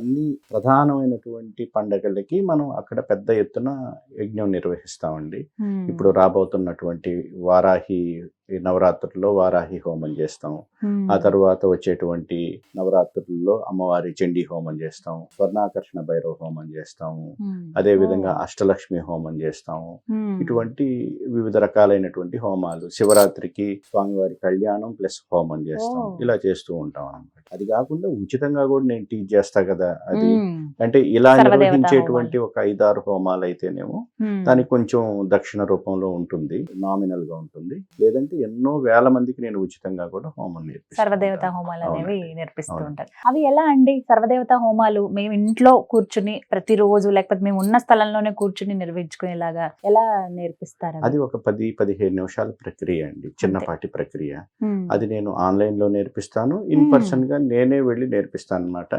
అన్ని ప్రధానమైనటువంటి పండగలకి మనం అక్కడ పెద్ద ఎత్తున యజ్ఞం నిర్వహిస్తామండి. ఇప్పుడు రాబోతున్నటువంటి వారాహి ఈ నవరాత్రుల్లో వారాహి హోమం చేస్తాం. ఆ తర్వాత వచ్చేటువంటి నవరాత్రుల్లో అమ్మవారి చండీ హోమం చేస్తాం. స్వర్ణాకర్షణ భైరవ హోమం చేస్తాము ఉమ్, అదే విధంగా అష్టలక్ష్మి హోమం చేస్తాము ఇటువంటి వివిధ రకాలైనటువంటి హోమాలు శివరాత్రికి స్వామివారి కళ్యాణం ప్లస్ హోమం చేస్తాం. ఇలా చేస్తూ ఉంటాం అన్నమాట. అది కాకుండా ఉచితంగా కూడా నేను టీచ్ చేస్తా కదా అది. అంటే ఇలా నిర్వహించేటువంటి ఒక ఐదారు హోమాలు అయితేనేమో దానికి కొంచెం దక్షిణ రూపంలో ఉంటుంది నామినల్గా ఉంటుంది. లేదంటే ఎన్నో వేల మందికి నేను ఉచితంగా కూడా హోమం నేర్పిస్తాను సర్వదేవతా హోమాలు అనేవి నేర్పిస్తూ. ఉంటారు. అవి ఎలా అండి? సర్వదేవతా హోమాలు మేము ఇంట్లో కూర్చుని ప్రతిరోజు లేకపోతే మేము ఉన్న స్థలంలోనే కూర్చుని నిర్వహించుకునేలాగా ఎలా నేర్పిస్తారు? అది ఒక పది పదిహేను నిమిషాల ప్రక్రియ అండి. చిన్నపాటి ప్రక్రియ. అది నేను ఆన్లైన్లో నేర్పిస్తాను. ఇన్. పర్సన్గా నేనే వెళ్ళి నేర్పిస్తాను అనమాట